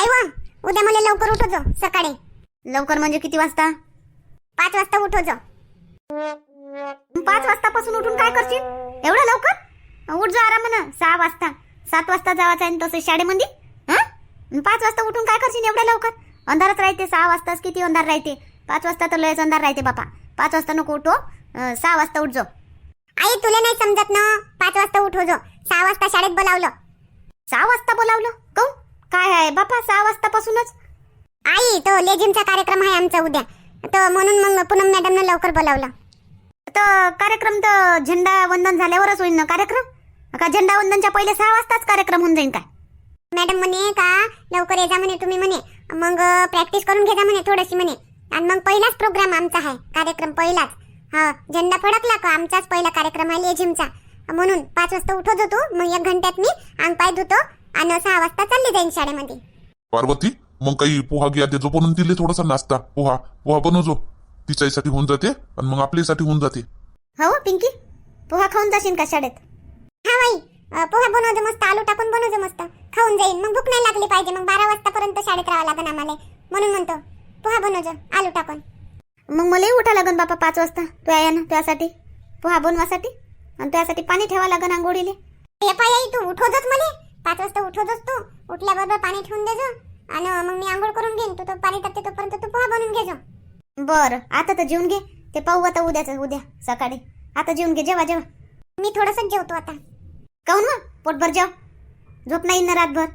आई वा उद्या मला लवकर उठवजो सकाळी. लवकर म्हणजे किती वाजता? पाच वाजता उठवजो पाच वाजतापासून उठून काय करशील? एवढं लवकर? उठ जा आरामानं. सहा वाजता. सात वाजता जावाचं आहे तसं शाळेमध्ये हं? पाच वाजता उठून काय करशील एवढ्या लवकर? अंधारच राहते सहा वाजताच किती अंधार राहते? पाच वाजता तर लयच अंधार राहते बापा. पाच वाजता नको उठो. सहा वाजता उठ जा. आई तुला नाही समजत ना? पाच वाजता उठवजो सहा वाजता शाळेत बोलावलं. सहा वाजता बोलावलं? काऊन? काय आहे? बापा सहा वाजतापासूनच आई तो लेझिमचा कार्यक्रम आहे आमचा उद्या. तर म्हणून मग पूनम मॅडमनं लवकर बोलावलं. तर कार्यक्रम तर झेंडा वंदन झाल्यावरच होईल ना कार्यक्रम? का झेंडा वंदनच्या पहिले सहा वाजताच कार्यक्रम होऊन जाईल काय? मॅडम म्हणे का? लवकर ये जा म्हणे तुम्ही म्हणे. मग प्रॅक्टिस करून घे जा म्हणे थोडीशी म्हणे. आणि मग पहिलाच प्रोग्राम आमचा आहे. कार्यक्रम पहिलाच. हा झेंडा फडकला का? आमचाच पहिला कार्यक्रम आहे लेझिमचा. म्हणून पाच वाजता उठवत होतो. मग एक घंट्यात मी अंग पाय धुतो. आणि सहा वाजता चालली जाईन शाळेमध्ये. पार्वती मग काही पोहा घ्या देजो बनवून दिले थोडासा नाश्ता. पोहा पोहा बनवजो. तिच्यासाठी होऊन जाते आणि मग आपल्यासाठी होऊन जाते. हो पिंकी? पोहा खाऊन जाशील का शाळेत? हा बाई. अ, पोहा बनवतो मस्त आलू टाकून बनवतो मस्त. खाऊन जाईन. मग भूक नाही लागली पाहिजे. मग बारा वाजतापर्यंत शाळेत राहावं लागेल आम्हाला. म्हणून म्हणतो पोहा बनवतो आलू टाकून. मग मलाही उठा लागन बापा पाच वाजता तू आहे ना त्यासाठी. पोहा बनवासाठी. आणि त्यासाठी पाणी ठेवा लागन आंघोळीले. हे पाय आई तू उठवतोच मला. पाच वाजता उठवतोच तू उठल्याबरोबर पाणी ठेवून देजो. आणि मग मी आंघोळ करून घेईन. तू तो पाणी टाकते तोपर्यंत तू पोहा बनवून घेजो. बर आता तर जेवून घे. ते पाहू आता उद्याच उद्या सकाळी. आता जेवून घे जेवा जेवा. मी थोडंसंच जेवतो आता. काहून मग? पोटभर जेव. झोप नाही ना रातभर.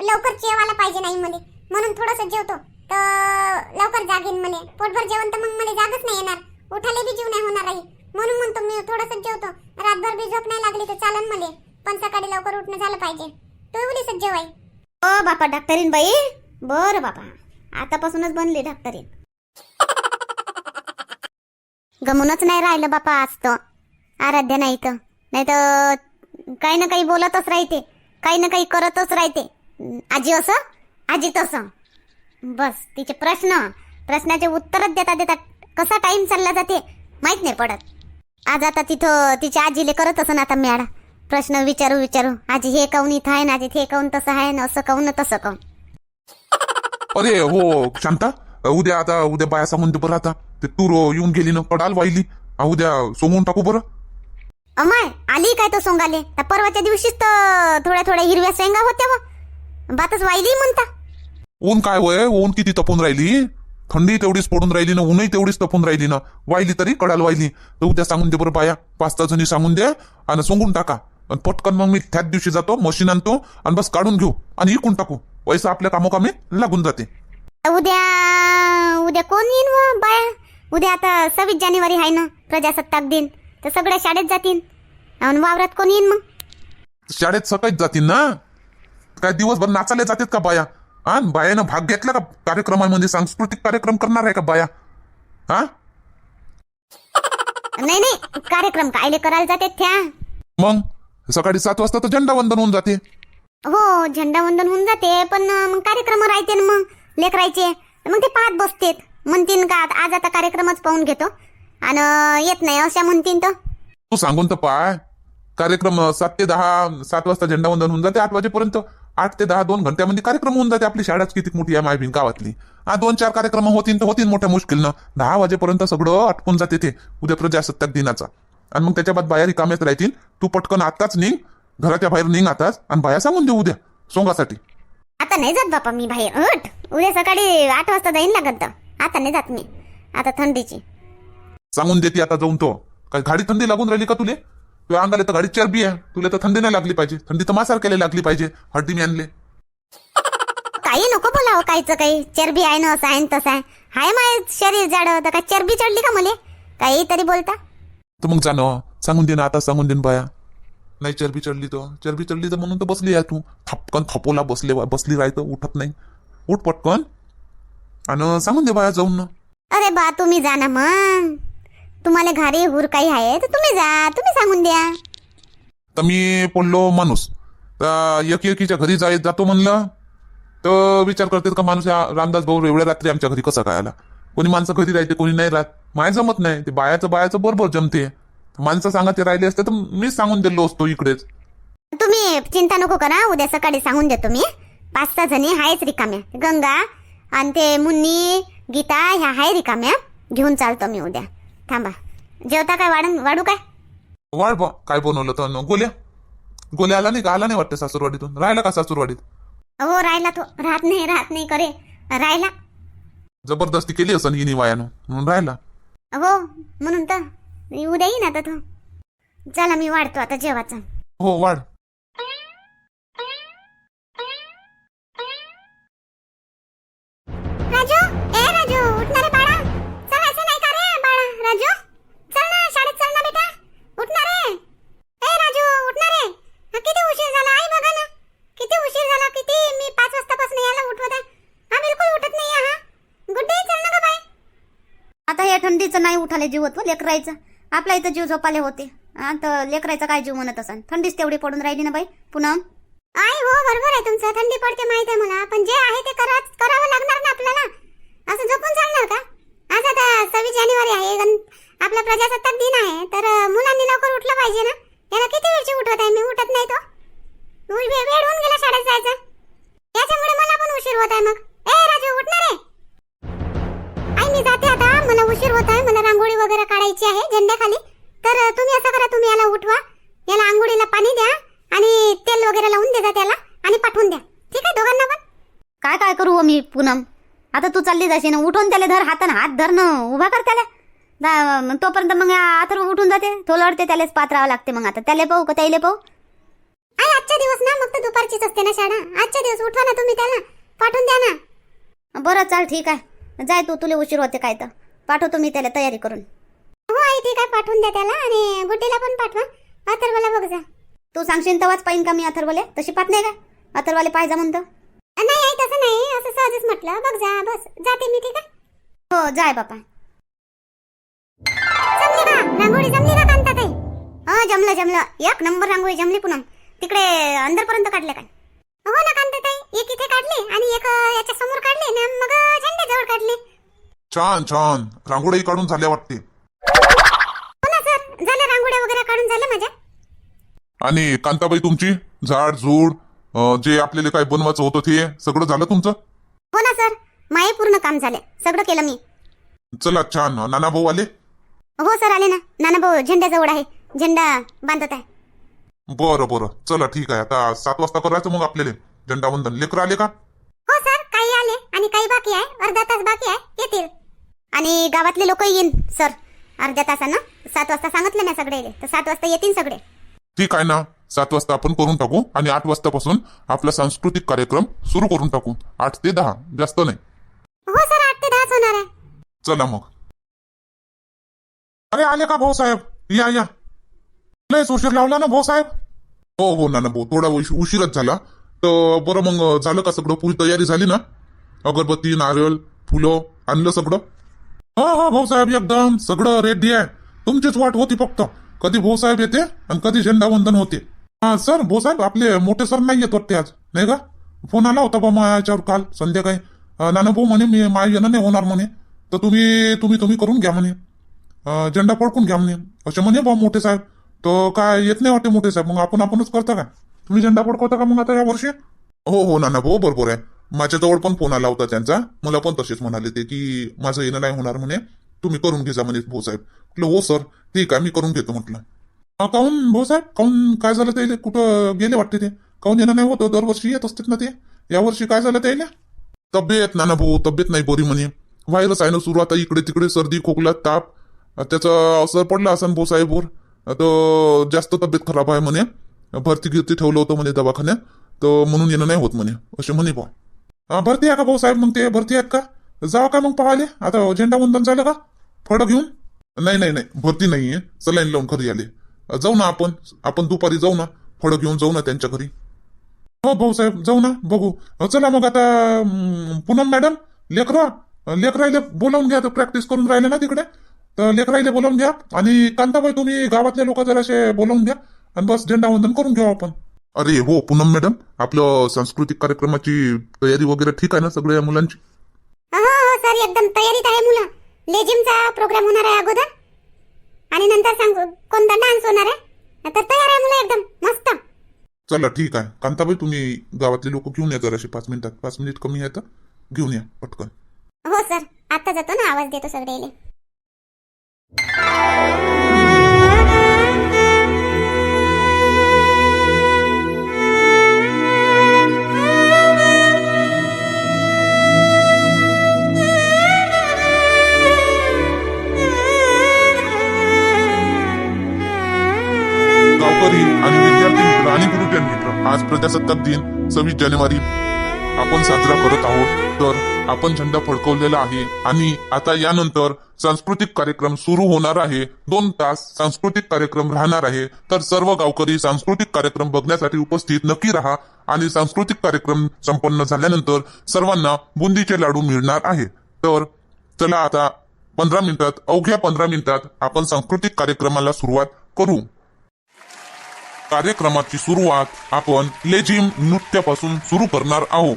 लवकर जेवायला पाहिजे नाही मला. म्हणून थोडंसं जेवतो. तर लवकर जागेन मला. पोटभर जेवण तर मग मला जागच नाही येणार. उठायला बी जीव नाही होणार आहे म्हणून म्हणतो मी थोडंसं जेवतो. रातभर बी झोप नाही लागली तर चालन मला. पण सकाळी लवकर उठणं झालं पाहिजे. तू एवढीच ओ बापा डॉक्टरीन बाई. बर बापा. आतापासूनच बनले डॉक्टरीन गमूनच नाही राहिलं बापा आज तर. आराध्य नाही तर. नाही तर काही ना काही बोलतच राहते. काही ना काही करतच राहते. आजी असं? आजी तसं. बस तिचे प्रश्न. प्रश्नाचे उत्तरच देता देता कसा टाइम चालला जाते माहीत नाही पडत. आज आता तिथं तिच्या आजीले करत असं आता मॅडा प्रश्न विचारू विचारू. आजी हे काऊन इथं आहे ना आजी हे काऊन तसं आहे ना असं काऊन तसं काऊन? अरे हो शांता. उद्या आता उद्या बाया सांगून दे बरं आता. ते तूर येऊन गेली ना कडाल वाहिली. उद्या सोमून टाकू बरं. अमाय आली काय तो सोंगाले? त्या परवाच्या दिवशीच तर थोड्या थोड्या हिरव्या शेंगा होत्या मग बातच वाहिली म्हणता. ऊन काय वय? ऊन किती तपून राहिली? थंडी तेवढीच पडून राहिली ना ऊनही तेवढीच तपून राहिली ना. वाहिली तरी कडाल वाहिली. तर उद्या सांगून दे बरं बाया. पाच तास जणी सांगून दे आणि सोंगून टाका. आणि पटकन मग मी त्याच दिवशी जातो मशीन आणतो आणि बस काढून घेऊ आणि इकून टाकू. पैसा आपल्या कामोकामी लागून जाते. उद्या उद्या कोण येईन व बाया? उद्या आता सव्वीस जानेवारी आहे ना प्रजासत्ताक दिन तर सगळ्या शाळेत जातील आणि वावरात कोण येईन मग? शाळेत सकाळीच जातील ना? काय दिवसभर नाचायला जातात का बाया? हा बायानं भाग घेतला का कार्यक्रमामध्ये सांस्कृतिक कार्यक्रम करणार आहे का बाया? हा? नाही नाही कार्यक्रम कायले करायला जाते त्या? मग? सकाळी सात वाजता तर झेंडा वंदन होऊन जाते. हो झेंडा वंदन होऊन जाते पण मग कार्यक्रम राहते ना मग लेकरायचे. मग ते पाहत बसतेत. म्हणतीन का आज आता कार्यक्रमच पाहून घेतो. आणि येत नाही अशा म्हणतीन तर. तू सांगून तर पाय. कार्यक्रम सात ते दहा सात वाजता झेंडा वंदन होऊन जाते आठ वाजेपर्यंत. आठ ते दहा दोन घंट्यामध्ये कार्यक्रम होऊन जाते आपली शाळाच किती मोठी आहे मायबीन गावातली. हा दोन चार कार्यक्रम होतील तर होतील मोठ्या मुश्किलनं. दहा वाजेपर्यंत सगळं आटपून जाते ते उद्या प्रजासत्ताक दिनाचा. आणि मग त्याच्या बाद बाया रिकाम्यात राहतील. तू पटकन आताच निघ. घराच्या बाहेर निघ आताच आणि बाया सांगून देऊ उद्या. सोंगासाठी. आता नाही जात बापा मी बाहेर. उठ. उद्या सकाळी आठ वाजता जाईन लागत तर आता नाही जात मी. आता थंडीची. सांगून देते आता जाऊन तो. काय गाडी थंडी लागून राहिली का तुले? तुझ्या अंगाला तर गाडी चरबी आहे. तुला तर थंडी नाही लागली पाहिजे. थंडी तर मासारख्याला लागली पाहिजे. हड्डी मी आणले. काही नको बोलावं कायचं काही. चरबी आहे ना असं आहे न तसं आहे. हाय माय शरीर जाड. तर काय चरबी चढली का मले? काही तरी बोलता. तर मग जाणं सांगून दे ना आता सांगून दे ना बाया. नाही चरबी चढली तर. चरबी चढली तर म्हणून तर बसली आहे तू. थपकन थपोला बसले बसली राहतं उठत नाही. उठ पटकन. आणि सांगून दे बाया जाऊन ना. अरे बा तुम्ही जा ना मग. तुम्हाला घरी हुर काही आहे तर तुम्ही जा. तुम्ही सांगून द्या. तर मी पडलो माणूस तर एक एकीच्या घरी जाय जातो म्हणलं. तर विचार करतात का माणूस रामदास भाऊ एवढ्या रात्री आमच्या घरी कसा काय आला? कोणी माणसं घरी राहते कोणी नाही राहत. माय जमत नाही. ते बायाचं बायाचं बरोबर जमते. माणसं सांगा ते राहिले असते तर मीच सांगून दिलो असतो इकडेच. तुम्ही चिंता नको करा उद्या सकाळी सांगून देतो मी. पाच सहा जणी आहेच रिकाम्या. गंगा आणि ते मुन्नी गीता ह्या आहे रिकाम्या. घेऊन चालतो मी उद्या. थांबा. जेवता काय? वाढन वाढू काय? वाढ बा. काय बनवलं तर? गोल्या? गोल्या आला नाही का? आला नाही वाटतं सासूरवाडीतून? राहिला का सासूरवाडीत? हो राहिला तो. राहत नाही राहत नाही करे. राहिला. जबरदस्ती केली असं हिनी वायानं. म्हणून राहिला. हो म्हणून तर. उद्या येईन आता तो. चला मी वाढतो आता जेवाचा हो वाढ. नाही उठाले जीव होत लेकरायचं आपला इथं जीव झोपाले होते. हा तर लेकरायचा काय जीव म्हणत असन? थंडीच तेवढी पडून राहिली ना बाई पुन्हा आई हो बरोबर आहे तुमचं. थंडी पडते माहिती आहे मला. पण जे आहे ते करा करावं लागणार ना आपल्याला. असं झोपून चालणार का? आज आता सव्वीस जानेवारी आहे. आपला प्रजासत्ताक दिन आहे. तर मुलांनी लवकर उठलं पाहिजे ना? याला किती वेळची उठवत आहे? मी उठत नाही तो. वेळ होऊन गेला शाळेत जायचं. चालली जाशील ना उठून त्याला धर हातानं हात धर न उभा कर त्याला. तोपर्यंत मग आथर उठून जाते तो लढते त्यालाच पात राहावं लागते मग आता. त्याला पाहू का त्याला पाहू? आई आजच्या दिवस ना मग तर दुपारचीच असते ना शाळा. आजच्या दिवस उठवा ना तुम्ही त्याला पाठवून द्या ना. बरं चाल ठीक आहे. जाय तू तुला उशीर होते काय तर. पाठवतो मी त्याला तयारी करून. हो आई ठीक आहे पाठवून द्या त्याला आणि गुड्डीला पण पाठवा. अथर्वला बघ जा. तू सांगशील तेव्हाच पाहिन का मी अथर्वले? तशी पाहत नाही का? अथर्वाले पाहिजे म्हणतो. तसं नाही असं सहजच म्हटलं. बघ जा बस. जाते मी ठीक आहे? हो जाय बापा. जमली का रांगोळी जमली का कांताताई? हो जमलं जमलं. एक नंबर रांगोळी जमली पुन्हा तिकडे अंदरपर्यंत काढले काय? हो ना कांताताई. एक इथे काढली आणि एक याच्या समोर काढली ना मग झेंड्याजवळ काढली. छान छान. रांगोळी काढून झाल्या वाटते. हो ना सर. झालं रांगोळ्या वगैरे काढून झालं माझ्या. आणि कांताबाई तुमची? झाड झूड? अं, जे आपल्याला काय बनवायचं होतं ते सगळं झालं तुमचं? हो ना सर. माये पूर्ण काम झाले. सगळं केलं मी. चला छान. नाना भाऊ आले? हो सर आले ना. नाना भाऊ झेंड्याजवळ आहे. झेंडा बांधत आहे. बरं बरं. चला ठीक आहे. आता सात वाजता करायचं मग आपल्याला. झेंडावंदन लेकर आले का? हो सर. काही आले आणि काही बाकी आहे. अर्धा तास बाकी आहे. येतील. आणि गावातले लोक येईन सर. अर्ध्या तासानं. सात वाजता सांगितलं ना सगळे तर सात वाजता येतील सगळे. ठीक आहे ना. सात वाजता आपण करून टाकू आणि आठ वाजतापासून आपला सांस्कृतिक कार्यक्रम सुरू करून टाकू. आठ ते दहा जास्त नाही. हो सर आठ ते दहाच होणार आहे. चला मग. अरे आले का भाऊ साहेब? या या. लयच उशीर लावला ना भाऊ साहेब? हो हो ना ना भाऊ. थोडा उश- उशीरच झाला. तर बरं मग झालं का सगळं? पुरी तयारी झाली ना? अगरबत्ती नारळ फुलं आणलं सगळं? हो हो भाऊ साहेब एकदम. सगळं रेडी आहे. तुमचीच वाट होती फक्त. कधी भाऊ साहेब येते आणि कधी झेंडावंदन होते. हा सर भोसाहेब आपले मोठे सर नाही येत वाटते आज नाही का? फोन आला होता बा माझ्यावर काल संध्याकाळी. नाना भाऊ म्हणे मी माझ्या येणं नाही होणार म्हणे. तर तुम्ही तुम्ही तुम्ही करून घ्या म्हणे. झेंडा पडकून घ्या म्हणे. असे म्हणे बा मोठे साहेब. तर काय येत नाही वाटते मोठे साहेब. मग आपण आपणच करता का? तुम्ही झेंडा पडकवता का मग आता या वर्षी? हो हो नाना भाऊ बरोबर आहे. माझ्याजवळ पण फोन आला होता त्यांचा. मला पण तसेच म्हणाले ते की माझं येणं नाही होणार म्हणे. तुम्ही करून घ्या म्हणे भाऊ साहेब. म्हटलं हो सर. ठीक आहे मी करून घेतो म्हटलं. हा काहून भाऊ साहेब काहून काय झालं ते? कुठं गेले वाटते ते? काहून येणं नाही होतं? दरवर्षी येत असतात ना ते? यावर्षी काय झालं ते तब्येत ना ना भाऊ तब्येत नाही बरी म्हणे. व्हायरस आहे ना सुरू आता इकडे तिकडे सर्दी खोकला ताप. त्याचा असर पडला असन भाऊ साहेबवर तर जास्त तब्येत खराब आहे म्हणे. भरती गिरती ठेवलं होतं म्हणे दवाखान्यात. तर म्हणून येणं नाही होत म्हणे. असे म्हणे बा हा भरती आहे का भाऊ साहेब मग ते भरती आहेत का? जावा का मग पाहाले आता झेंडा वंदन झालं का? फळं घेऊन? नाही नाही नाही. भरती नाहीये. सलाईन लावून खरी आले. जाऊ ना आपण. आपण दुपारी जाऊ ना. फळं घेऊन जाऊ ना त्यांच्या घरी. हो भाऊसाहेब जाऊ ना. बघू. चला मग आता पूनम मॅडम लेकरा लेकरायले बोलावून घ्या. तर प्रॅक्टिस करून राहिले ना तिकडे. तर लेकरायले बोलावून घ्या. आणि कांताबाई तुम्ही गावातले लोक जराशे बोलावून घ्या. आणि बस झेंडा वंदन करून घेऊ आपण. अरे हो पूनम मॅडम आपलं सांस्कृतिक कार्यक्रमाची तयारी वगैरे ठीक आहे ना सगळ्या मुलांची? हो सर एकदम तयारीत आहे मुलं. लेजिमचा प्रोग्राम होणार आहे अगोदर. आणि नंतर सांगू कोणता डान्स होणार आहे? तर तयार आहे मुलं एकदम मस्त. चला ठीक आहे. कांताबाई तुम्ही गावातले लोक घेऊन या जराशे पाच मिनिटात. पाच मिनिट कमी आहे तर घेऊन या पटकन. हो सर. आता जातो ना आवाज देतो सगळेले प्रजासत्ताक दिन सव्वीस जानेवारी आपण साजरा करत आहोत. तर आपण झेंडा फडकवलेला आहे आणि आता यानंतर सांस्कृतिक कार्यक्रम सुरू होणार आहे. दोन तास सांस्कृतिक कार्यक्रम राहणार आहे. तर सर्व गावकरी सांस्कृतिक कार्यक्रम बघण्यासाठी उपस्थित नक्की राहा आणि सांस्कृतिक कार्यक्रम संपन्न झाल्यानंतर सर्वांना बुंदीचे लाडू मिळणार आहे. तर चला आता पंधरा मिनिटात अवघ्या पंधरा मिनिटात आपण सांस्कृतिक कार्यक्रमाला सुरुवात करू. कार्यक्रमाची सुरुवात आपण लेझिम नृत्यापासून सुरू करणार आहोत.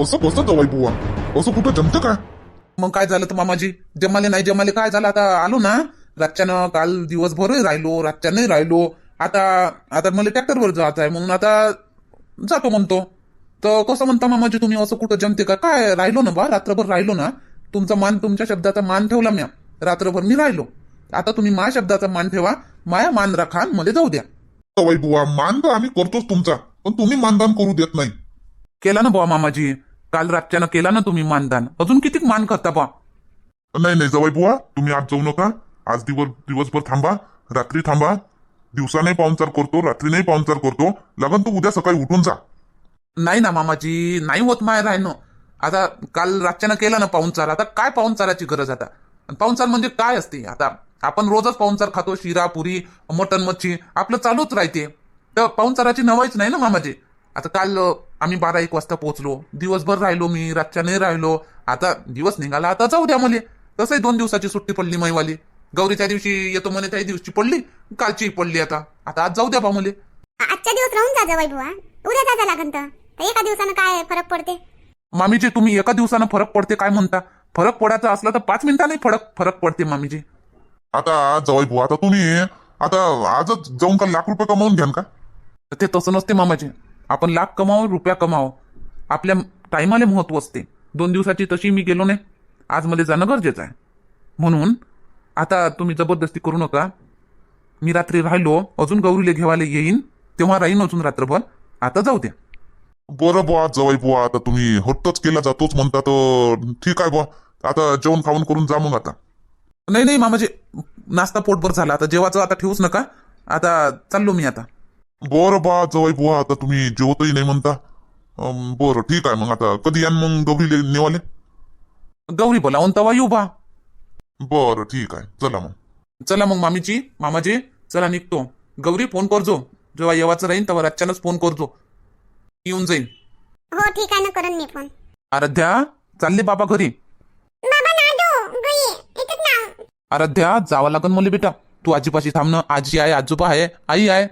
असं कसं जवाई बुवा? असं कुठं जमतं का? मग काय झालं तर मामाजी? जमाले नाही जमाले काय झालं? आता आलो ना. रातच्यानं काल दिवसभरही राहिलो रातच्यानंही राहिलो. आता आता मला ट्रॅक्टरवर जात आहे म्हणून आता जातो म्हणतो. तर कसं म्हणता मामाजी तुम्ही असं कुठं जमते का? काय राहिलो ना बा रात्रभर राहिलो ना. तुमचा मान तुमच्या शब्दाचा मान ठेवला म्या. रात्रभर मी राहिलो. आता तुम्ही माझ्या शब्दाचा मान ठेवा. माया मान राखा मला जाऊ द्या. बुवा मान तर आम्ही करतोच तुमचा. पण तुम्ही मानदान करू देत नाही. केला ना बुवा मामाजी? काल रातच्यानं केला ना तुम्ही मानदान अजून किती मान करता बा नाही नाही जवाई बुवा तुम्ही आज जाऊ नका. आज दिवस दिवसभर थांबा रात्री थांबा. दिवसा नाही पाहुणचार करतो रात्री नाही पाहुणचार करतो. लागन तू उद्या सकाळी उठून जा. नाही ना मामाजी नाही होत माय राहणं. आता काल रातच्यानं केलं ना पाहुणचार. आता काय पाहुणचाराची गरज आता? आणि पाहुणचार म्हणजे काय असते? आता आपण रोजच पाहुणचार खातो शिरा पुरी मटन मच्छी. आपलं चालूच राहते. तर पाहुणचाराची नवाईच नाही ना मामाजी? आता काल अं, आम्ही बारा एक वाजता पोहोचलो. दिवसभर राहिलो मी रातच्या नाही राहिलो. आता दिवस निघाला आता जाऊ द्या मले तसंही दोन दिवसाची सुट्टी पडली मैवाली. गौरीच्या दिवशी येतो म्हणे त्या दिवशी पडली. कालची पडली आता. आता आज जाऊ द्या बा मले आजच्या दिवस राहून जा जवाई बुवा. उद्या जाजा लागन तर एका दिवसानं काय फरक पडते? मामीजी तुम्ही एका दिवसानं फरक पडते काय म्हणता? फरक पडायचा असला तर पाच मिनिटांनी फरक फरक पडते मामीजी. आता जवाई बुवा आता तुम्ही आता आजच जाऊन का लाख रुपये कमावून घ्याल का? ते तसं नसते मामाजी. आपण लाख कमावो रुपया कमावो. आपल्या टायमाला महत्त्व असते. दोन दिवसाची तशी मी गेलो नाही. आज मध्ये जाणं गरजेचं आहे. म्हणून आता तुम्ही जबरदस्ती करू नका. मी रात्री राहिलो अजून गौरीले घेवायला येईन तेव्हा राहीन अजून रात्रभर. आता जाऊ द्या. बरं बुवा जवाई बुवा आता तुम्ही हट्टच केला जातोच म्हणता तर ठीक आहे बुवा. आता जेवण खाऊन करून जा मग आता. नाही नाही मामाजी नाश्ता पोटभर झाला. आता जेवाचं आता ठेवूच नका. आता चाललो मी आता. बरं बा जवाई बुवा आता तुम्ही जेवतही नाही म्हणता. अं, बरं ठीक आहे मग आता. कधी यान मग गौरीले नेवाले? गौरी बोलावून तवा येऊ बा. बरं ठीक आहे. चला मग. चला मग मामीची मामाजी चला निघतो. गौरी फोन करजो. जेव्हा येवाचं राहीन तेव्हा रातच्यानंच फोन करजो. येऊन जाईन. हो ठीक आहे ना करून मी फोन आराध्या चालले बाबा घरी. बाबा नादू गई इथंच ना. आराध्या जावं लागन मुली बेटा. तू आजीपाशी थांबणं. आजी आहे आजोबा आहे आई आहे.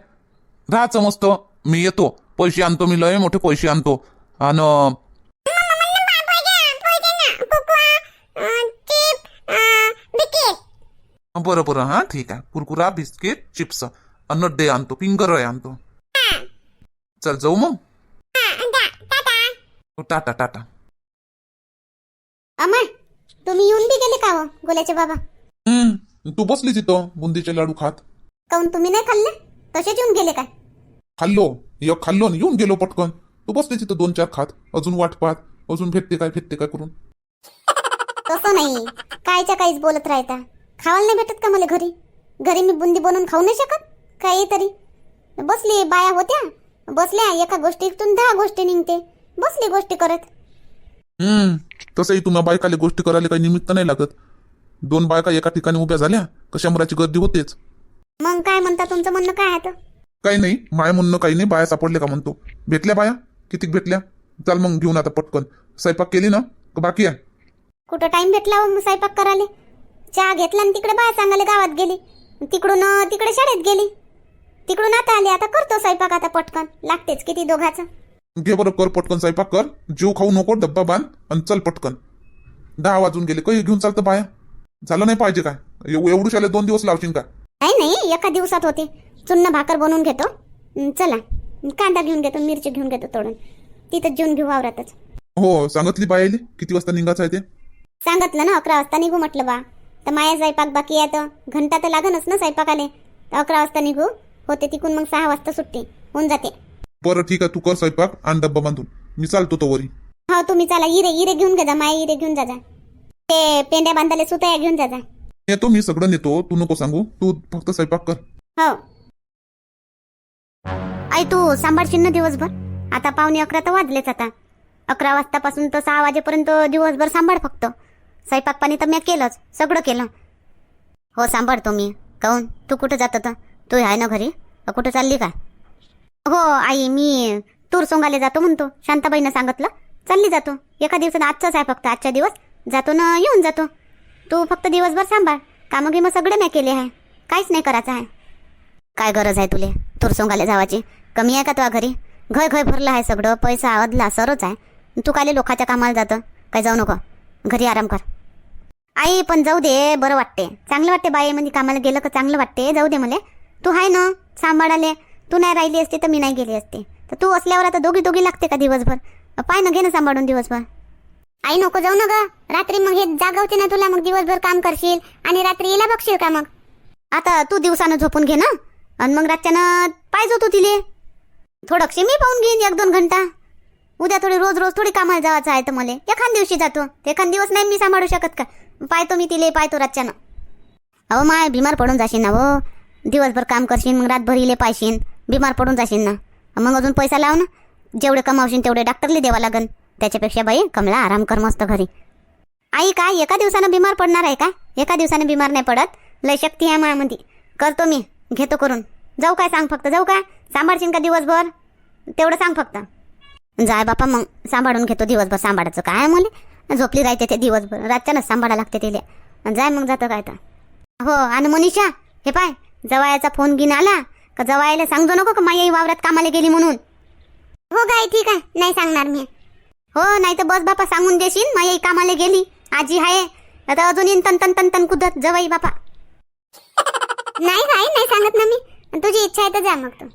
राहायचं मस्त मी येतो. पैसे आणतो मी लय मोठे पैसे आणतो. आणि बरं बरं हा ठीक आहे. कुरकुरा बिस्किट चिप्स डे आणतो फिंगर आणतो. चल जाऊ मग. हो, टाटा टाटा. अमर तुम्ही येऊन बी गेले का हो गोल्याचे बाबा? हम्म तू बसली तिथं बुंदीचे लाडू खात. काऊन तुम्ही नाही खाल्ले? तसेच येऊन गेले काय? खाल्लो एक खाल्लो आणि येऊन गेलो पटकन. तू बसली तिथं दोन चार खात अजून वाट पाहत अजून भेटते काय भेटते काय करून? तसं नाही. कायच्या काहीच बोलत राहता. खावायला नाही भेटत का मला घरी? घरी मी बुंदी बनवून खाऊ नाही शकत? काही तरी? बसली बाया होत्या. बसल्या एका गोष्टीतून दहा गोष्टी निघते. बसली गोष्टी करत. हम्म तसंही तुम्हा बायकाले गोष्टी करायला काही निमित्त नाही लागत. दोन बायका एका ठिकाणी उभ्या झाल्या का शंभराची गर्दी होतेच. मग काय म्हणता तुमचं म्हणणं काय आहे तर काही नाही माय म्हणणं काही नाही बाया सापडले का म्हणतो. भेटल्या बाया? कितीक भेटल्या? चाल मग घेऊन आता पटकन. स्वयंपाक केली ना? का बाकी आहे? कुठं टाइम भेटला हो स्वयंपाक करायला? चहा घेतला आणि तिकडे बाया सांगायला गावात गेली. तिकडून अं, तिकडे शाळेत गेली. तिकडून आता आली आता करतो स्वयंपाक आता पटकन. लागतेच किती दोघाचं. घे बरं कर पटकन स्वयंपाक कर. जीव खाऊ नको डब्बा बांध आणि चल पटकन. दहा वाजून गेले काही घेऊन चालतं बाया? झालं नाही पाहिजे काय? एव- एवढू शाले दोन दिवस लावशील का? नाही नाही एका दिवसात होते. चुन्न भाकर बनवून घेतो. चला. कांदा घेऊन घेतो मिरची घेऊन घेतो तोडून. तिथं जेवून घेऊ वावरातच. हो सांगितली बायाले किती वाजता निघायचं आहे ते? सांगितलं ना अकरा वाजता निघू म्हटलं बा. तर माया स्वयंपाक बाकी आहे तर. घंटा तर लागनच ना स्वयंपाकाले. तर अकरा वाजता निघू. होते तिकून मग सहा वाजता सुट्टी. होऊन जाते. बरं ठीक आहे. तू कर स्वयंपाक आणि डब्बा बांधून. मी चालतो तो वरी. हो तुम्ही चला. इरे इरे घेऊन जा. माया इरे घेऊन जा जा. ते पेंड्या बांधाले सुतया घेऊन जा जा. येतो मी सगळं नेतो तू नको सांगू. तू फक्त स्वयंपाक कर. हो. आई तू सांभाळशील ना दिवसभर. आता पावणे अकरा तर वाजलेच आता. अकरा वाजतापासून तर सहा वाजेपर्यंत दिवसभर सांभाळ फक्त. स्वयंपाक पाणी तर मी केलंच सगळं केलं. हो सांभाळतो मी. काऊन? तू कुठं जात होता? तू आहे ना घरी? कुठं चालली का? हो आई मी तूर सोंगाले जातो म्हणतो. शांताबाईनं सांगितलं चालली जातो. एका दिवसात आजचाच आहे फक्त आजच्या दिवस. जातो ना येऊन जातो. तू फक्त दिवसभर सांभाळ. कामं गिमं सगळे मी केले आहे. काहीच नाही करायचं आहे. काय गरज आहे तुले? तुरसोंगाले जावाची. कमी आहे का तुझ्या घरी? घर घर भरलं आहे सगळं. पैसा अदला सरच आहे. तू काले लोकाच्या कामाला जातं? काय जाऊ नको. घरी आराम कर. आई पण जाऊ दे. बरं वाटते. चांगलं वाटते बाई म्हणजे कामाला गेलं का चांगलं वाटते? जाऊ दे मला. तू आहे ना? सांभाळाले. तू नाही राहिली असते तर मी नाही गेली असते. तर तू असल्यावर आता दोघी दोघी लागते का दिवसभर? पाय ना घे ना सांभाळून दिवसभर. आई नको जाऊ ना ग. रात्री मग हे जागवते ना तुला मग दिवसभर काम करशील आणि रात्री येला बघशील का मग? आता तू दिवसानं झोपून घे ना. आणि मग रातच्यानं पाहिजे तू तिले. थोडंशी मी पाहून घेईन एक दोन घंटा. उद्या थोडी रोज रोज थोडी कामाला जायचं आहे तर मला. एखाद दिवशी जातो. एखाद दिवस नाही मी सांभाळू शकत का? पाहतो मी तिले पाहतो रातच्यानं. अहो माय बिमार पडून जाशील ना हो. दिवसभर काम करशील मग रातभर इले पाहिशील बिमार पडून जाशील ना. मग अजून पैसा लाव ना. जेवढे कमावशील तेवढे डॉक्टरले द्यावा लागेल त्याच्यापेक्षा बाई कमला आराम कर मस्त घरी. आई काय एका दिवसानं बिमार पडणार आहे का? एका दिवसानं बिमार नाही पडत. लय शक्ती आहे मायामध्ये. करतो मी घेतो करून. जाऊ काय सांग फक्त जाऊ काय? सांभाळशील का दिवसभर? तेवढं सांग फक्त. जाय बापा मग सांभाळून घेतो दिवसभर सांभाळायचं. काय मुले? झोपली राहते ते दिवसभर. रातच्यानंच सांभाळा लागते तिले जाय मग जातं काय तर. हो आणि मनीषा हे पाय जवायाचा फोन घेऊन आला का? जवायला सांगतो नको का माई वावरात कामाला गेली म्हणून? हो काय ठीक आहे. नाही सांगणार मी. हो नाही तर बस बापा सांगून देशील माई कामाला गेली. आजी आहे आता अजून येईन तन तन तन तन कुदत जवाई बापा. नाही गाई नाही सांगत ना मी. तुझी इच्छा आहे तर जा मग तू.